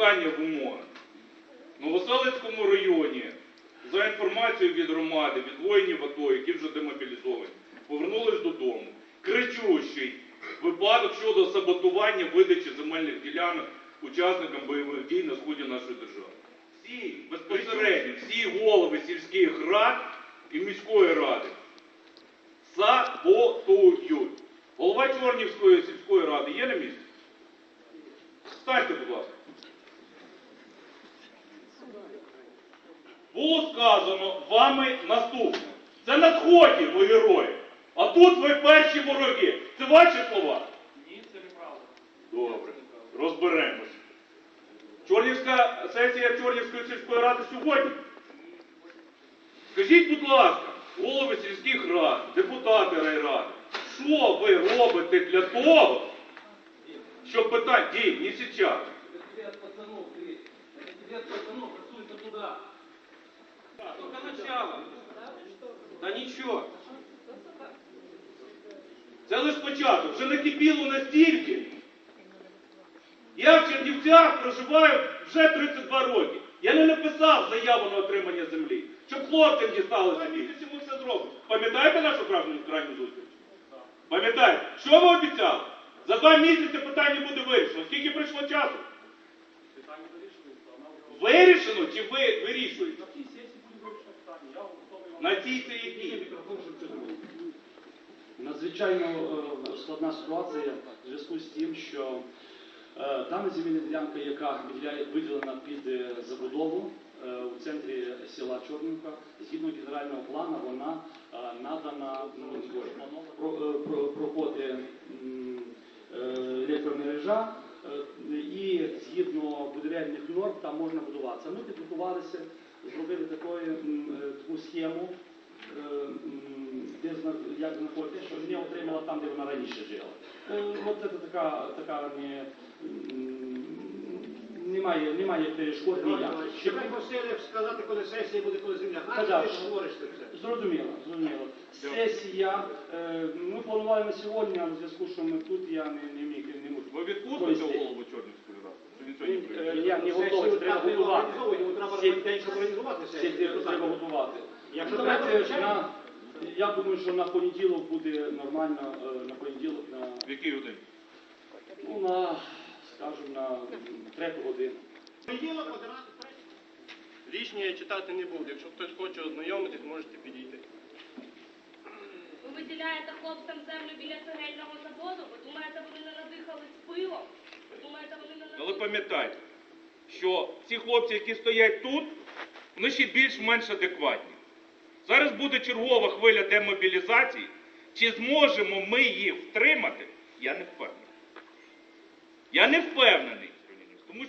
В Новоселицькому районі, за інформацією від громади, від воїнів АТО, які вже демобілізовані, повернулись додому. Кричущий випадок щодо саботування видачі земельних ділянок учасникам бойових дій на сході нашої держави. Всі безпосередньо, всі голови сільських рад і міської ради саботують. Голова Чорнівської сільської ради є на місці? Встаньте, будь ласка. сказано вами наступне. Це на сході ви герої. А тут ви перші вороги. Це ваші слова? Ні, це неправда. Добре, розберемось. Чорнівська сесія Чорнівської сільської ради сьогодні. Скажіть, будь ласка, голови сільських рад, депутати райради, що ви робите для того, щоб питання дій, не зараз. Это тебе от пацанов, ты. Это тебе от пацанов, рисуется туда. Только начало. Да ничего. Це лише початок, вже накипіло настільки. Я в Чернівцях проживаю вже 32 роки. Я не написав заяву на отримання землі, щоб хлопцям дісталося місяці ми все зробимо. Пам'ятаєте нашу крайню, зустріч? Пам'ятаєте? Що ви обіцяли? За два місяці питання буде вирішено. Скільки пройшло часу? Вирішено чи ви вирішуєте? На цій сесії буде вирішено питання. Я готовий вам... На цій це які? Надзвичайно е, складна ситуація в зв'язку з тим, що е, дана земельна ділянка, яка виділена під е, забудову у центрі села Чорнівка, згідно генерального плану, вона надана проходить електромережа, і згідно будівельних норм там можна будуватися. Ми підготувалися, зробили такої, м, е, таку схему е, де як знаходиться, що не отримала там, де вона раніше жила. Е, От це така, така не, немає, немає перешкод ніяких. Чекай Васильєв сказати, коли сесія буде, коли земля. Да. ти ж говориш це все? Зрозуміло, зрозуміло. Сесія, е, ми планували на сьогодні, але в зв'язку, що ми тут, я не, не міг. Ви відпустите голову Чорнівської ради? Чи він сьогодні Е. Я не готовий, це треба готувати. Сесію сесію. треба готувати. Якщо Ну, треба, давайте на, я думаю, що на понеділок буде нормально, е, на понеділок, на, В якій годині? ну, на, скажімо, на третю годину. Понеділок, 11, Рішення я читати не буду. Якщо хтось хоче ознайомитись, можете підійти. Ви виділяєте хлопцям землю біля цегельного заводу? Ви думаєте, вони не надихались пивом? Ви думаєте, пам'ятайте, що ці хлопці, які стоять тут, вони ще більш-менш адекватні. Зараз буде чергова хвиля демобілізації. Чи зможемо ми їх втримати? Я не впевнений. Я не впевнений. Тому що